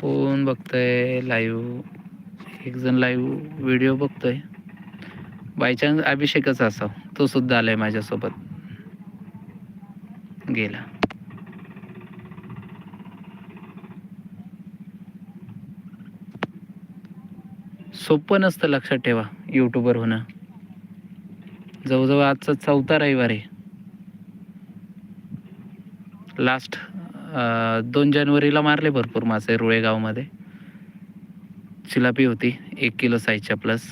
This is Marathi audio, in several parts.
कोण बघतंय लाईव्ह एक जण लाईव्ह व्हिडिओ बघतोय. बाय चान्स अभिषेकच असा तो सुद्धा आलाय माझ्यासोबत. गेला. सोपं नसतं लक्षात ठेवा यूट्यूबर होणं. जवळजवळ आजचा चौथा रविवार आहे. लास्ट दोन जानेवारीला मारले भरपूर मासे रुळेगावमध्ये. चिलापी होती एक किलो साईजच्या प्लस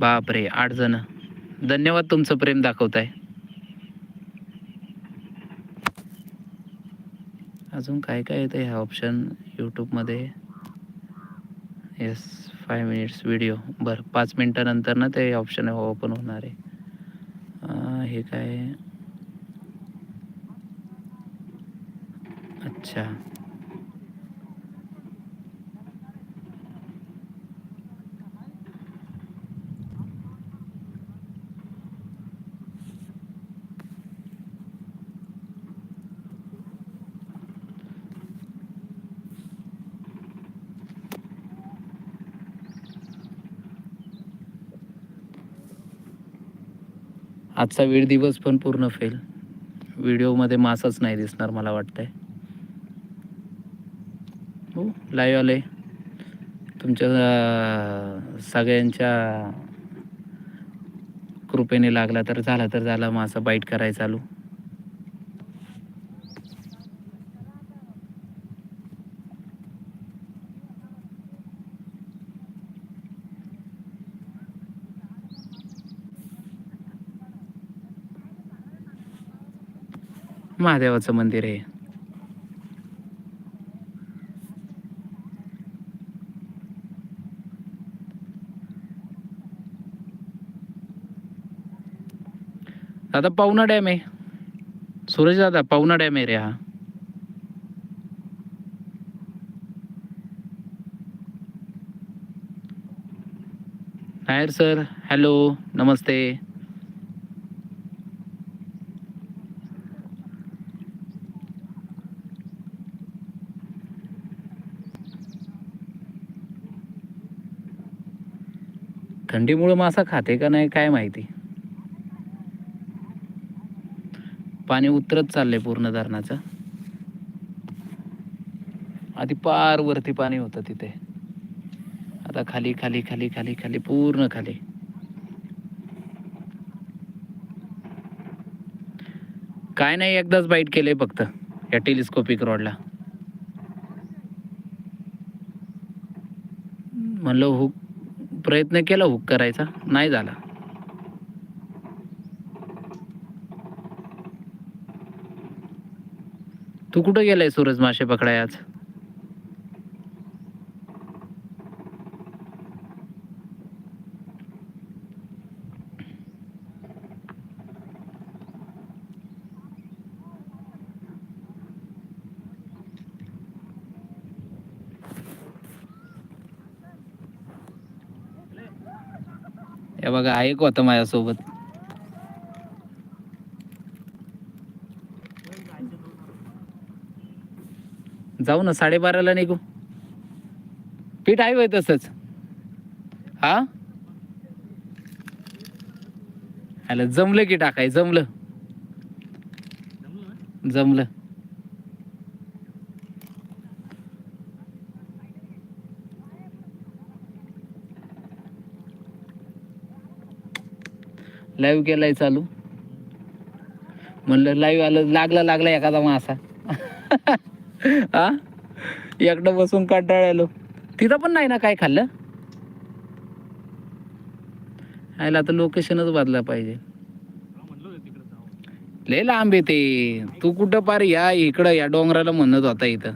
बापरे आठ जण. धन्यवाद तुमचं प्रेम दाखवताय. अजून काय काय येतं ह्या ऑप्शन यूट्यूबमध्ये येस फाय मिनिट्स व्हिडिओ बरं पाच मिनटानंतर ना ते ऑप्शन ओपन होणार आहे. हे काय? अच्छा. आजचा वेळ दिवस पण पूर्ण फेल. व्हिडिओमध्ये मासच नाही दिसणार मला वाटतंय. हो लाईव्ह आले तुमच्या सगळ्यांच्या कृपेने लागला तर झाला तर झाला मासा बाईट करायला चालू. महादेवाचं मंदिर आहे. दादा पाहुणा डॅम आहे. सूरज दादा पावना डॅम आहे रे हा. नायर सर हॅलो नमस्ते. थंडीमुळे मासा खाते का नाही काय माहिती? पाणी उतरत चाललंय पूर्ण धरणाचं. आधी पार वरती पाणी होतं तिथे. आता खाली खाली खाली खाली खाली पूर्ण खाली. काय नाही एकदाच बाईट केलंय फक्त या टेलिस्कोपिक रॉडला म्हणलं हुक प्रयत्न केला हुक करायचा नाही झाला. तू कुठं गेलाय सूरज मासे पकडाय आज? हे बघा ऐक एक होता माझ्यासोबत. जाऊ ना साडेबाराला निघू. पीठ आहे वय तसंच. हा? आलं जमलं की टाकाय जमलं. जमलं. लाईव्ह केलाय चालू. म्हणलं लाईव्ह आलं लागला लागला एखादा मासा. हा? एकटं बसून कंटाळलो तिथं पण नाही ना काय खाल्लं? आयला आता लोकेशनच बदला पाहिजे. लय लांब आहे ते. तू कुठं पार या इकडं या डोंगराला म्हणत होता इथं.